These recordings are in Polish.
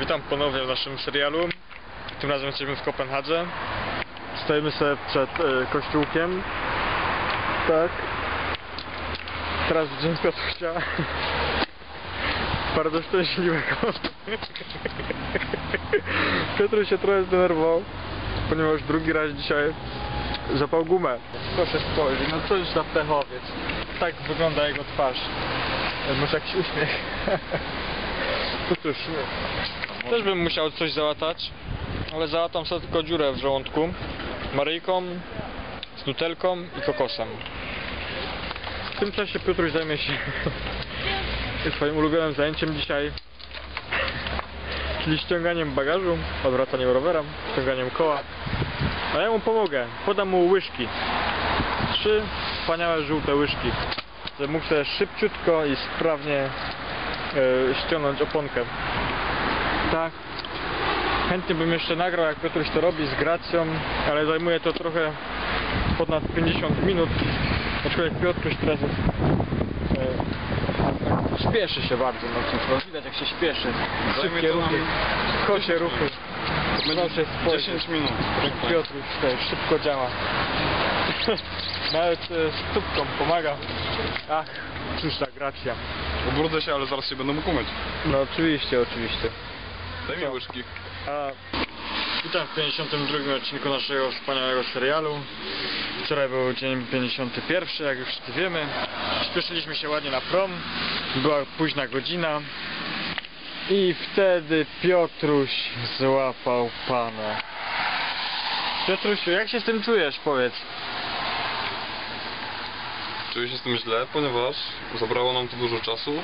Witam ponownie w naszym serialu. Tym razem jesteśmy w Kopenhadze. Stoimy sobie przed e, kościółkiem. Tak. Teraz dzień Piotrka. Bardzo szczęśliwego. Piotr się trochę zdenerwował, ponieważ drugi raz dzisiaj zapał gumę. Proszę spojrzeć, no już za pechowiec. Tak wygląda jego twarz. E, Może jakiś uśmiech. To cóż, też bym musiał coś załatać, ale załatam sobie tylko dziurę w żołądku. Maryjką, z nutelką i kokosem. W tym czasie Piotruś zajmie się swoim ulubionym zajęciem dzisiaj, czyli ściąganiem bagażu, odwracaniem rowera, ściąganiem koła. A ja mu pomogę, podam mu łyżki. Trzy wspaniałe żółte łyżki, żeby mógł sobie szybciutko i sprawnie e, ściągnąć oponkę. Tak. Chętnie bym jeszcze nagrał, jak Piotruś to robi z gracją, ale zajmuje to trochę ponad 50 minut. Aczkolwiek Piotruś teraz jest, e, śpieszy się bardzo, no cóż, widać jak się śpieszy. Szybkie ruchy, kosie ruchy. Proszę spojrzeć. 10 minut. Jak Piotruś tutaj szybko działa. Nawet e, stópką pomaga. Ach, cóż ta gracja. Ubrudzę się, ale zaraz się będę mógł umyć. No oczywiście, oczywiście. Daj mi łyżki. A, witam w 52 odcinku naszego wspaniałego serialu. Wczoraj był dzień 51, jak już wszyscy wiemy. Śpieszyliśmy się ładnie na prom. Była późna godzina. I wtedy Piotruś złapał pana. Piotrusiu, jak się z tym czujesz, powiedz? Czuję się z tym źle, ponieważ zabrało nam to dużo czasu.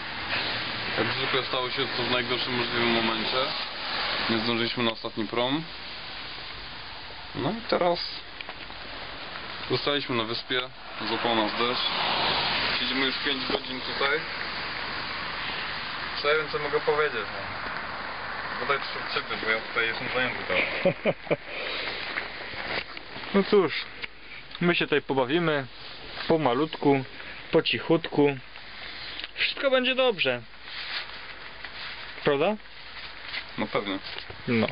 Jak zwykle stało się to w najgorszym możliwym momencie. Nie zdążyliśmy na ostatni prom. No i teraz zostaliśmy na wyspie, złapał nas deszcz. Siedzimy już 5 godzin tutaj. Co ja więcej mogę powiedzieć? No. Trzeba czepiać, bo ja tutaj jestem zajęty. No cóż, my się tutaj pobawimy pomalutku, po cichutku. Wszystko będzie dobrze. Prawda? No pewnie. No.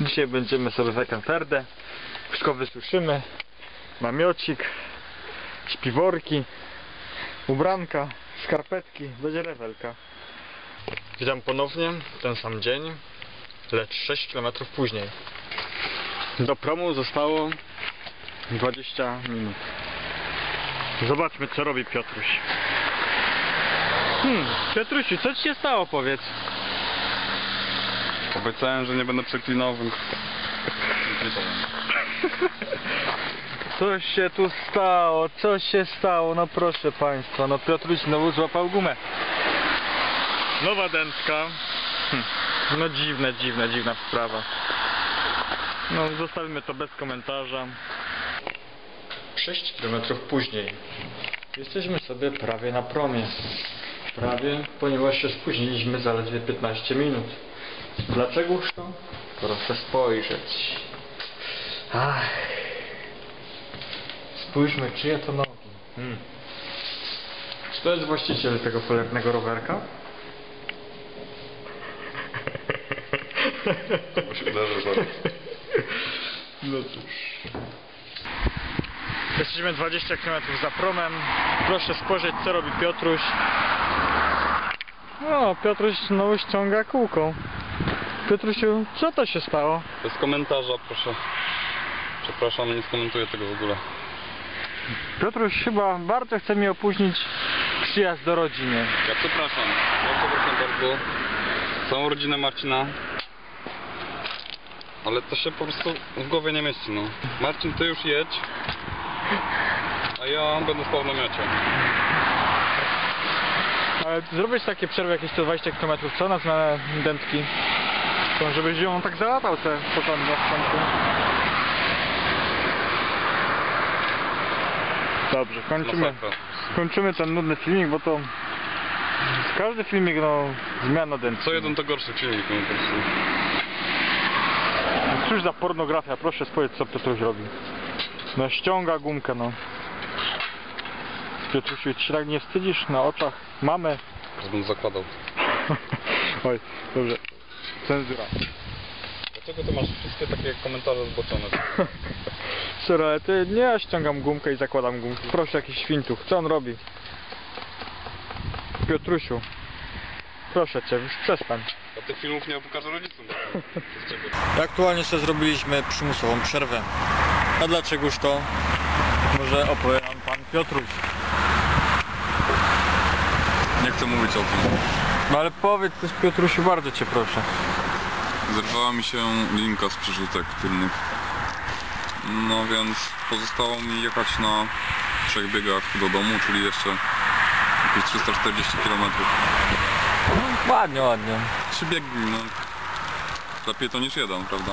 Dzisiaj będziemy sobie wekenterdę. Wszystko wysuszymy. Namiocik, śpiworki, ubranka, skarpetki, będzie rewelka. Witam ponownie, ten sam dzień, lecz 6 km później. Do promu zostało 20 minut. Zobaczmy co robi Piotruś. Hmm, Piotrusiu, co ci się stało powiedz? Obiecałem, że nie będę przeklinał, więc... Co się tu stało? Co się stało? No proszę Państwa, no Piotruś znowu złapał gumę. Nowa dętka. Hm. No dziwne, dziwne, dziwna sprawa. No zostawimy to bez komentarza. 6 km później. Jesteśmy sobie prawie na promie. Prawie, ponieważ się spóźniliśmy zaledwie 15 minut. Dlaczegoż to? Proszę spojrzeć. Ach. Spójrzmy, czyje to nogi. Hmm. Czy to jest właściciel tego polarnego rowerka? Bo się uderzy zaraz. No cóż. Jesteśmy 20 km za promem. Proszę spojrzeć, co robi Piotruś. No, Piotruś znowu ściąga kółko. Piotrusiu, co to się stało? Bez komentarza, proszę. Przepraszam, nie skomentuję tego w ogóle. Piotruś chyba bardzo chce mi opóźnić przyjazd do rodziny. Ja przepraszam. Ja przepraszam bardzo. Całą rodzinę Marcina. Ale to się po prostu w głowie nie mieści, no. Marcin, ty już jedź. A ja będę spał w namiocie. Ale zrobić takie przerwy jakieś 120 km, co na zmianę dętki? To żebyś ją tak załatał te porządnie w końcu. Dobrze, kończymy, Masakra. kończymy ten nudny filmik, bo to każdy filmik, no, zmiana dętki. Co jeden to gorszy filmik, no po prostu. Cóż za pornografia, proszę spojrzeć co Piotruś robi. No ściąga gumkę, no. Piotrusiu, się tak nie wstydzisz na oczach mamy? Będę zakładał. Oj, dobrze. Cenzura. Dlaczego ty masz wszystkie takie komentarze zboczone? Sorry, ale ty nie ja ściągam gumkę i zakładam gumkę. Proszę jakiś świntuch, co on robi? Piotrusiu. Proszę cię, już przestań. Ja tych filmów nie pokażę rodzicom. Aktualnie sobie zrobiliśmy przymusową przerwę. A dlaczegoż to? Może opowie nam pan Piotruś. Nie chcę mówić o tym. No ale powiedz coś Piotrusiu, bardzo cię proszę. Zerwała mi się linka z przerzutek tylnych. No więc pozostało mi jechać na trzech biegach do domu, czyli jeszcze jakieś 340 km. No, ładnie, ładnie. Trzy biegi, no. Lepiej to niż jeden, prawda?